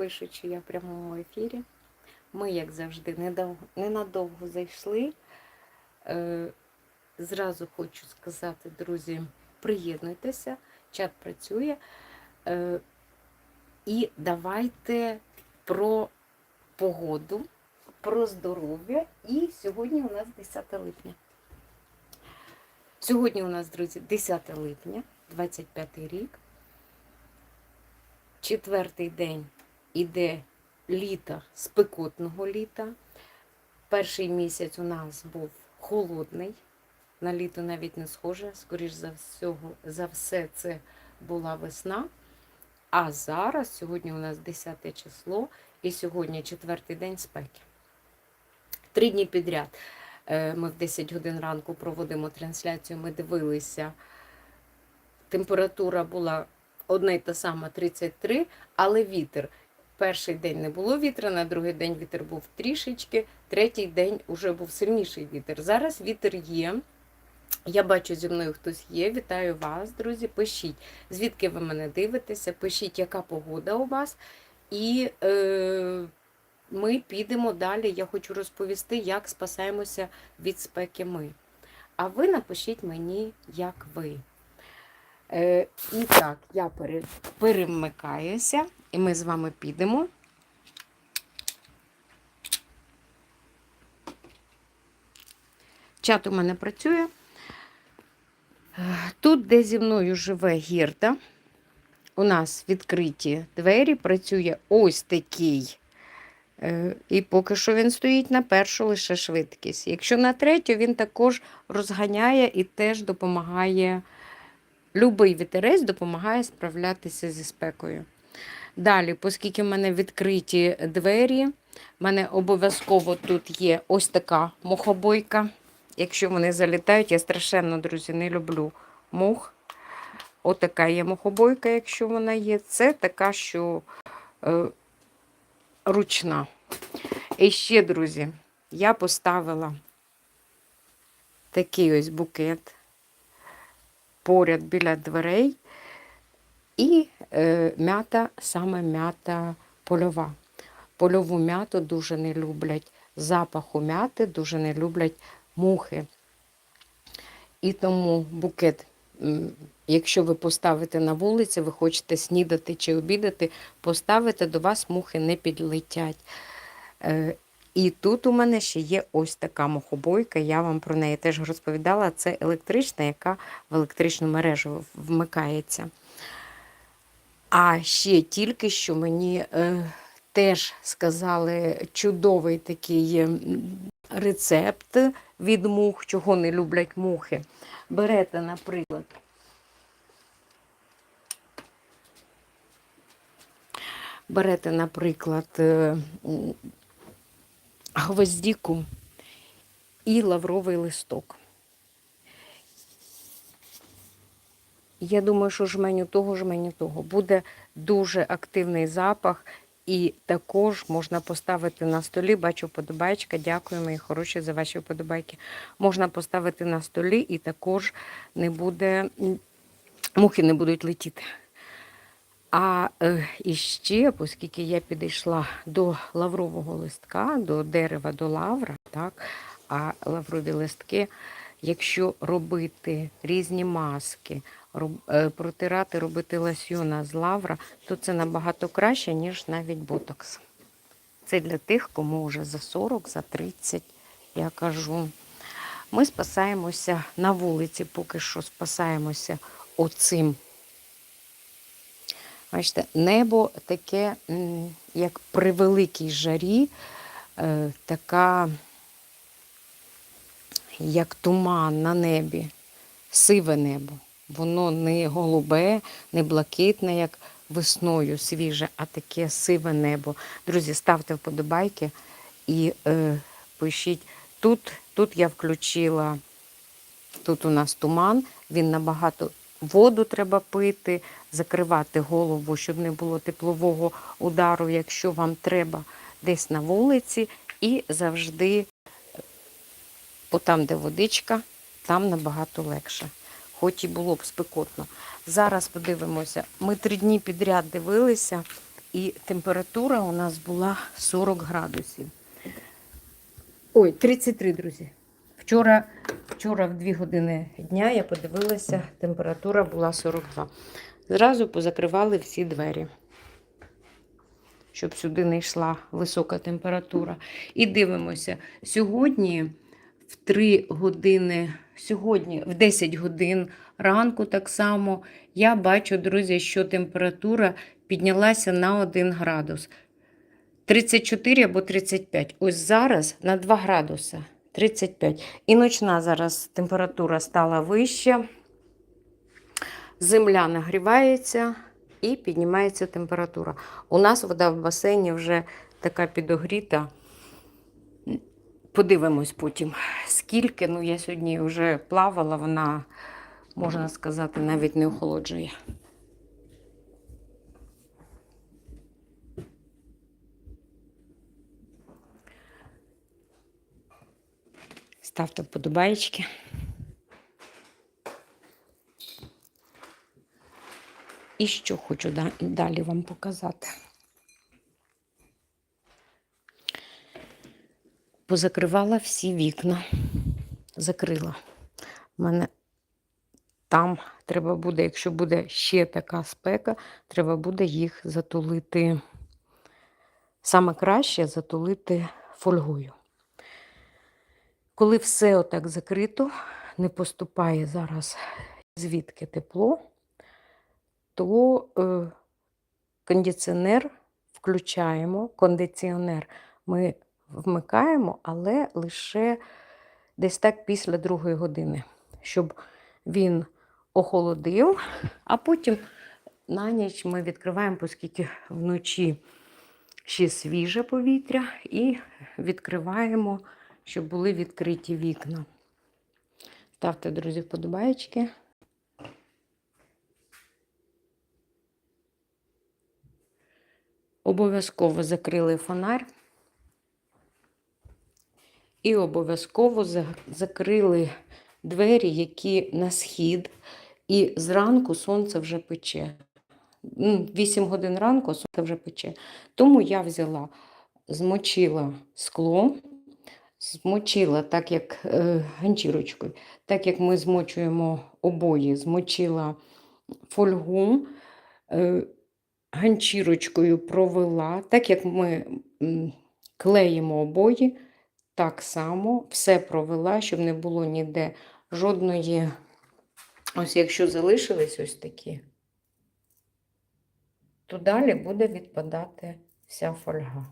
пишуть, що я в прямому ефірі. Ми, як завжди, ненадовго зайшли. Е, зразу хочу сказати, друзі, приєднуйтеся, чат працює. Е, і давайте про погоду, про здоров'я. І сьогодні у нас 10 липня. Сьогодні у нас, друзі, 10 липня, 25 рік. Четвертий день іде літа, спекотного літа. Перший місяць у нас був холодний, на літо навіть не схоже. Скоріш за, всього, за все, це була весна. А зараз, сьогодні у нас 10 число, і сьогодні четвертий день спеки. Три дні підряд. Е, Ми в 10 годин ранку проводимо трансляцію. Ми дивилися. Температура була одна й та сама 33, але вітер. Перший день не було вітра, на другий день вітер був трішечки, третій день вже був сильніший вітер. Зараз вітер є. Я бачу, зі мною хтось є. Вітаю вас, друзі. Пишіть, звідки ви мене дивитеся, пишіть, яка погода у вас. І е, ми підемо далі. Я хочу розповісти, як спасаємося від спеки ми. А ви напишіть мені, як ви. Е, і так, я перемикаюся, і ми з вами підемо. Чат у мене працює. Тут, де зі мною живе гірда, у нас відкриті двері, працює ось такий. Е, І поки що він стоїть на першу лише швидкість. Якщо на третю, він також розганяє і теж допомагає. Любий вітерець допомагає справлятися зі спекою. Далі, оскільки в мене відкриті двері, в мене обов'язково тут є ось така мухобойка. Якщо вони залітають, я страшенно, друзі, не люблю мух. Отака є мухобойка, якщо вона є. Це така, що е, ручна. І ще, друзі, я поставила такий ось букет поряд біля дверей. І м'ята, саме м'ята польова. Польову м'яту дуже не люблять. Запаху м'яти дуже не люблять мухи. І тому букет, якщо ви поставите на вулиці, ви хочете снідати чи обідати, поставите, до вас мухи не підлетять. Е, і тут у мене ще є ось така мухобойка, я вам про неї теж розповідала. Це електрична, яка в електричну мережу вмикається. А ще тільки що мені е, теж сказали чудовий такий рецепт від мух, чого не люблять мухи. Берете, наприклад, берете, наприклад, е, гвоздіку і лавровий листок. Я думаю, що жменю того, жменю того. Буде дуже активний запах, і також можна поставити на столі. Бачу подобайка. Дякую, мої хороші, за ваші вподобайки. Можна поставити на столі, і також не буде, мухи не будуть летіти. А е, іще, оскільки я підійшла до лаврового листка, до дерева, до лавра, так, а лаврові листки, якщо робити різні маски, протирати, робити ласьйона з лавра, то це набагато краще, ніж навіть ботокс. Це для тих, кому вже за 40, за 30, я кажу. Ми спасаємося на вулиці, поки що спасаємося оцим. Бачите, небо таке, як при великій жарі, е, така, як туман на небі, сиве небо. Воно не голубе, не блакитне, як весною свіже, а таке сиве небо. Друзі, ставте вподобайки і е, пишіть. Тут, тут я включила, тут у нас туман, він набагато воду треба пити, закривати голову, щоб не було теплового удару, якщо вам треба десь на вулиці, і завжди, отам, де водичка, там набагато легше. Хоч і було б спекотно. Зараз подивимося. Ми три дні підряд дивилися, і температура у нас була 40 градусів. Ой, 33, друзі. Вчора, вчора в 2 години дня я подивилася, температура була 42. Зразу позакривали всі двері, щоб сюди не йшла висока температура. І дивимося, сьогодні в 3 години, сьогодні в 10 годин ранку так само я бачу, друзі, що температура піднялася на 1 градус. 34 або 35. Ось зараз на 2 градуси 35. І ночна зараз температура стала вища. Земля нагрівається і піднімається температура. У нас вода в басейні вже така підогріта. Подивимось потім, скільки. Ну, я сьогодні вже плавала, вона, можна сказати, навіть не охолоджує. Ставте вподобаєчки. І що хочу далі вам показати. Позакривала всі вікна. Закрила. У мене там треба буде, якщо буде ще така спека, треба буде їх затулити. Саме краще затулити фольгою. Коли все отак закрито, не поступає зараз звідки тепло, то е, кондиціонер включаємо, кондиціонер ми вмикаємо, але лише десь так після другої години, щоб він охолодив, а потім на ніч ми відкриваємо, оскільки вночі ще свіже повітря, і відкриваємо, щоб були відкриті вікна. Ставте, друзі, вподобаєчки. Обов'язково закрили фонарь. І обов'язково закрили двері, які на схід, і зранку сонце вже пече. М, 8 годин ранку сонце вже пече. Тому я взяла, змочила скло, змочила, так як е, ганчірочкою, так як ми змочуємо обої, змочила фольгу, е, ганчірочкою провела, так як ми клеїмо обої, так само все провела, щоб не було ніде жодної. Ось якщо залишились ось такі, то далі буде відпадати вся фольга.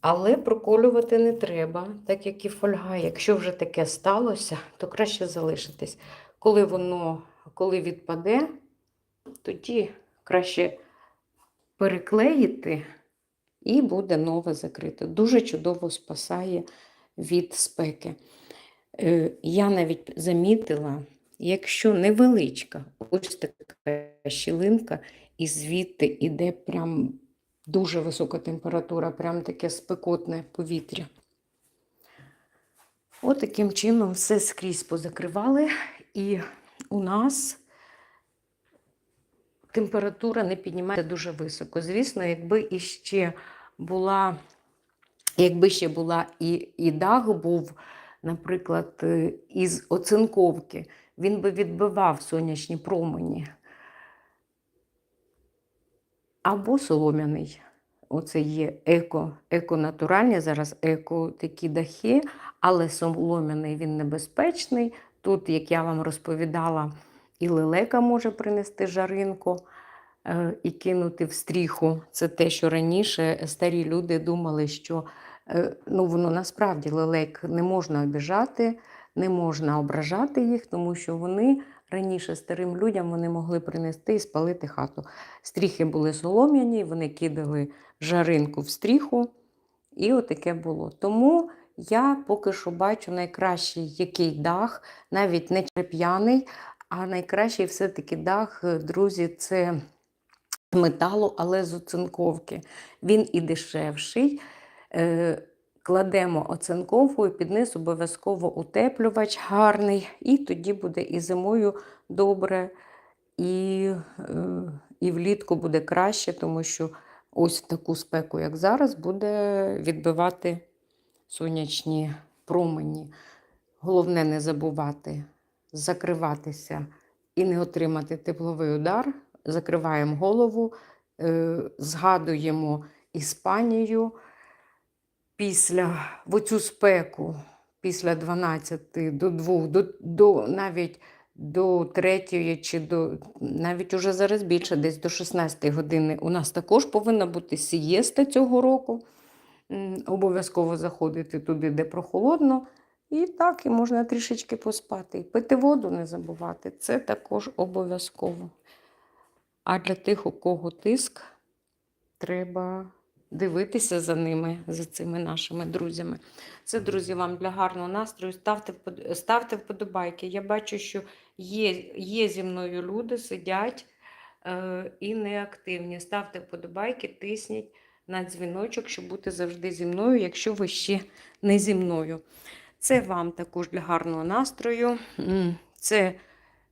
Але проколювати не треба, так як і фольга. Якщо вже таке сталося, то краще залишитись. Коли воно коли відпаде, тоді краще переклеїти і буде нове закрите. Дуже чудово спасає від спеки. Е, Я навіть замітила, якщо невеличка, ось така щілинка, і звідти йде прям дуже висока температура, прям таке спекотне повітря. От таким чином все скрізь позакривали, і у нас температура не піднімається дуже високо. Звісно, якби іще була, якби ще була і, і дах був, наприклад, е, із оцинковки, він би відбивав сонячні промені. Або солом'яний. Оце є еко, еко-натуральні, зараз еко такі дахи, але солом'яний він небезпечний. Тут, як я вам розповідала, і лелека може принести жаринку і кинути в стріху. Це те, що раніше старі люди думали, що е, ну, воно насправді лелек не можна обіжати, не можна ображати їх, тому що вони раніше старим людям вони могли принести і спалити хату. Стріхи були солом'яні, вони кидали жаринку в стріху, і отаке було. Тому я поки що бачу найкращий який дах, навіть не череп'яний, а найкращий все-таки дах, е, друзі, це металу, але з оцинковки. Він і дешевший. Е, Кладемо оцинковку і під низ обов'язково утеплювач гарний, і тоді буде і зимою добре, і, е, і влітку буде краще, тому що ось таку спеку, як зараз, буде відбивати сонячні промені. Головне не забувати закриватися і не отримати тепловий удар. Закриваємо голову, е, згадуємо Іспанію після в оцю спеку, після 12 до 2, до, до навіть до 3 чи до навіть уже зараз більше, десь до 16 години. У нас також повинна бути сієста цього року. Обов'язково заходити туди, де прохолодно. І так, і можна трішечки поспати. І Пити воду не забувати. Це також обов'язково. А для тих, у кого тиск, треба дивитися за ними, за цими нашими друзями. Це, друзі, вам для гарного настрою. Ставте, ставте вподобайки. Я бачу, що є, є зі мною люди, сидять е, і неактивні. Ставте вподобайки, тисніть на дзвіночок, щоб бути завжди зі мною, якщо ви ще не зі мною. Це вам також для гарного настрою. Це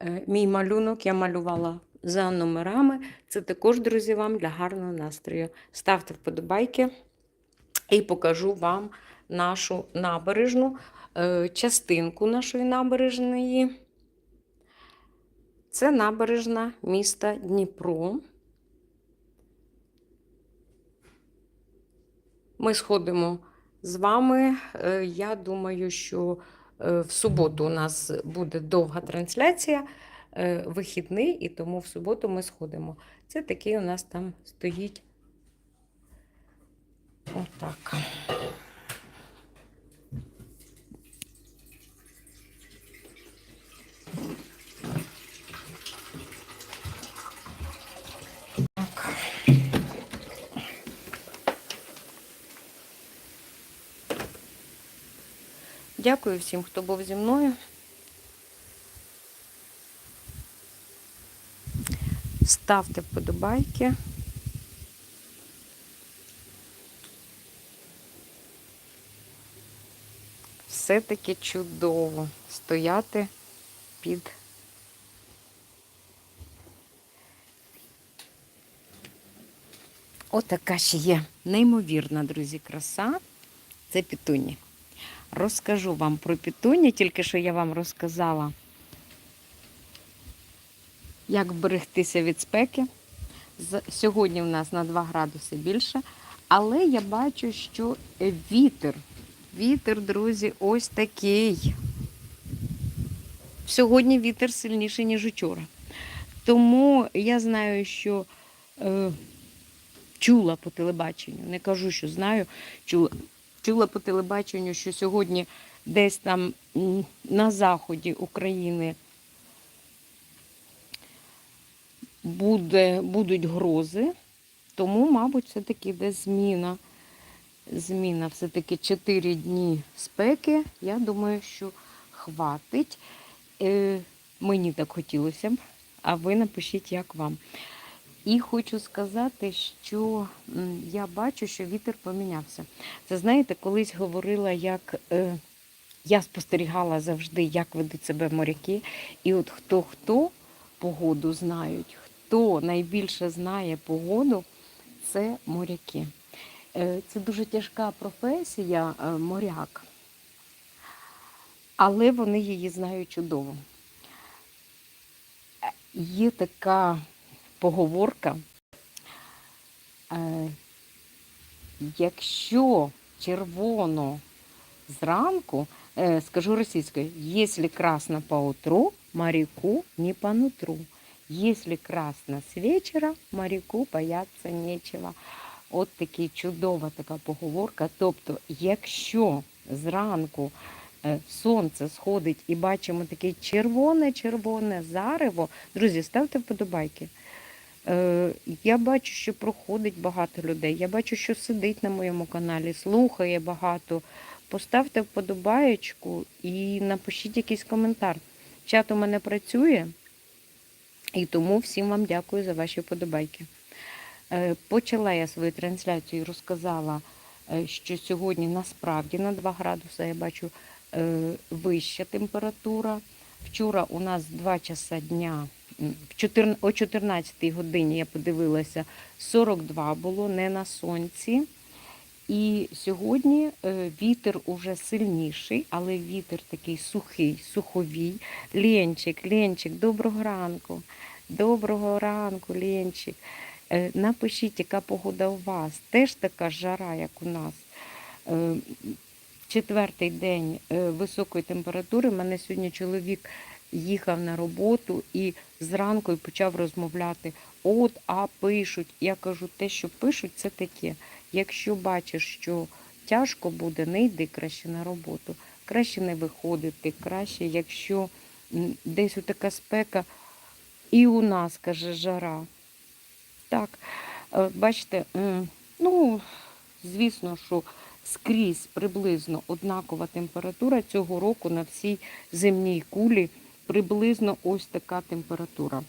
е, мій малюнок, я малювала за номерами. Це також, друзі, вам для гарного настрою. Ставте вподобайки і покажу вам нашу набережну, е, частинку нашої набережної. Це набережна міста Дніпро. Ми сходимо з вами. Е, Я думаю, що е, в суботу у нас буде довга трансляція, вихідний, і тому в суботу ми сходимо. Це такий у нас там стоїть. Отак. Дякую всім, хто був зі мною. Ставте вподобайки. Все-таки чудово стояти під Отака ще є неймовірна, друзі, краса. Це пітуні. Розкажу вам про пітуні, тільки що я вам розказала, як берегтися від спеки. Сьогодні в нас на 2 градуси більше, але я бачу, що вітер, вітер, друзі, ось такий. Сьогодні вітер сильніший, ніж учора. Тому я знаю, що е, чула по телебаченню, не кажу, що знаю, чула, чула по телебаченню, що сьогодні десь там на заході України буде, будуть грози, тому, мабуть, все-таки десь зміна. Зміна все-таки 4 дні спеки. Я думаю, що хватить. Е, мені так хотілося б, а ви напишіть, як вам. І хочу сказати, що я бачу, що вітер помінявся. Це знаєте, колись говорила, як е, я спостерігала завжди, як ведуть себе моряки. І от хто хто погоду знають, хто найбільше знає погоду, це моряки. Е, Це дуже тяжка професія е, моряк, але вони її знають чудово. Е, Є така поговорка. Якщо червоно зранку, скажу російською, якщо красно поутру, моряку не по нутру. Если красно с вечера, моряку бояться нечего. От такі чудова така поговорка. Тобто, якщо зранку е, сонце сходить і бачимо таке червоне-червоне зарево, друзі, ставте вподобайки. Е, Я бачу, що проходить багато людей. Я бачу, що сидить на моєму каналі, слухає багато. Поставте вподобаєчку і напишіть якийсь коментар. Чат у мене працює, і тому всім вам дякую за ваші вподобайки. Е, Почала я свою трансляцію і розказала, е, що сьогодні насправді на 2 градуси я бачу е, вища температура. Вчора у нас 2 часа дня м, 14, о 14 годині я подивилася, 42 було не на сонці. І сьогодні е, вітер уже сильніший, але вітер такий сухий, суховій. Ленчик, Ленчик, доброго ранку. Доброго ранку, Ленчик. Е, Напишіть, яка погода у вас. Теж така жара, як у нас. Е, Четвертий день високої температури. У мене сьогодні чоловік їхав на роботу і зранку почав розмовляти. От, а пишуть. Я кажу, те, що пишуть, це таке. Якщо бачиш, що тяжко буде, не йди краще на роботу. Краще не виходити, краще, якщо десь така спека, і у нас, каже, жара. Так, е, бачите, ну, звісно, що скрізь приблизно однакова температура цього року на всій земній кулі приблизно ось така температура.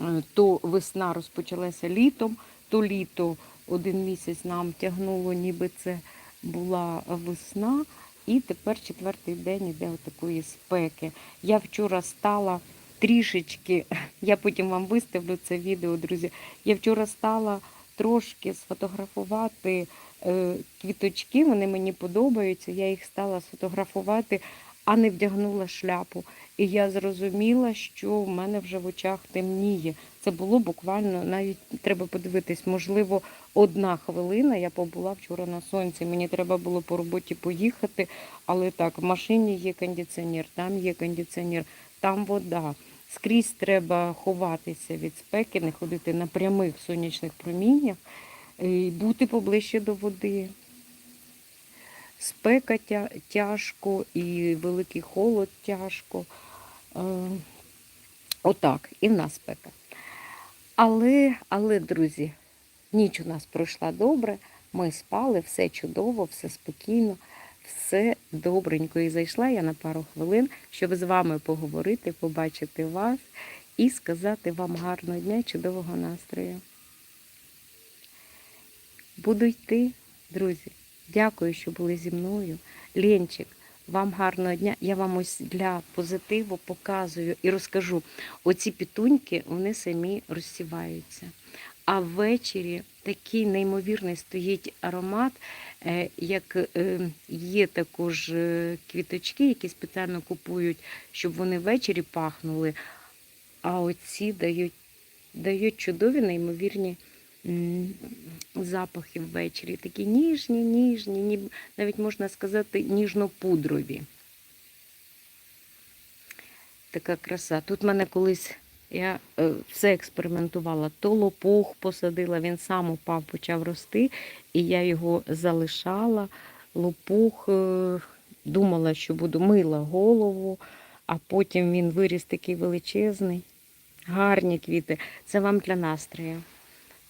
Е, То весна розпочалася літом, то літо один місяць нам тягнуло, ніби це була весна. І тепер четвертий день іде такої спеки. Я вчора стала трішечки, я потім вам виставлю це відео, друзі. Я вчора стала трошки сфотографувати е, квіточки, вони мені подобаються. Я їх стала сфотографувати, а не вдягнула шляпу. І я зрозуміла, що в мене вже в очах темніє. Це було буквально, навіть треба подивитись, можливо, одна хвилина. Я побула вчора на сонці. Мені треба було по роботі поїхати, але так, в машині є кондиціонер, там є кондиціонер, там вода. Скрізь треба ховатися від спеки, не ходити на прямих сонячних проміннях і бути поближче до води. Спека тя- тяжко і великий холод тяжко. Е, Отак, і в нас спека. Але, але, друзі, ніч у нас пройшла добре. Ми спали, все чудово, все спокійно, все добренько. І зайшла я на пару хвилин, щоб з вами поговорити, побачити вас і сказати вам гарного дня, чудового настрою. Буду йти, друзі. Дякую, що були зі мною. Ленчик, вам гарного дня. Я вам ось для позитиву показую і розкажу. Оці пітуньки вони самі розсіваються. А ввечері такий неймовірний стоїть аромат, е, як е, є також е, квіточки, які спеціально купують, щоб вони ввечері пахнули. А оці дають, дають чудові, неймовірні запахи ввечері. Такі ніжні, ніжні, навіть можна сказати, ніжно-пудрові. Така краса. Тут мене колись я е, все експериментувала. То лопух посадила, він сам упав, почав рости, і я його залишала. Лопух е, думала, що буду мила голову, а потім він виріс такий величезний. Гарні квіти. Це вам для настрою.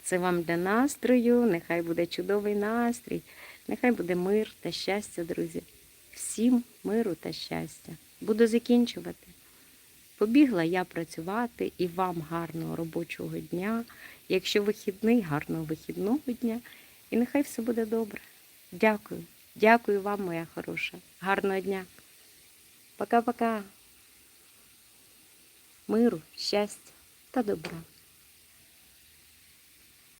Це вам для настрою. Нехай буде чудовий настрій. Нехай буде мир та щастя, друзі. Всім миру та щастя. Буду закінчувати. Побігла я працювати і вам гарного робочого дня. Якщо вихідний, гарного вихідного дня. І нехай все буде добре. Дякую. Дякую вам, моя хороша. Гарного дня. Пока-пока. Миру, щастя та добра.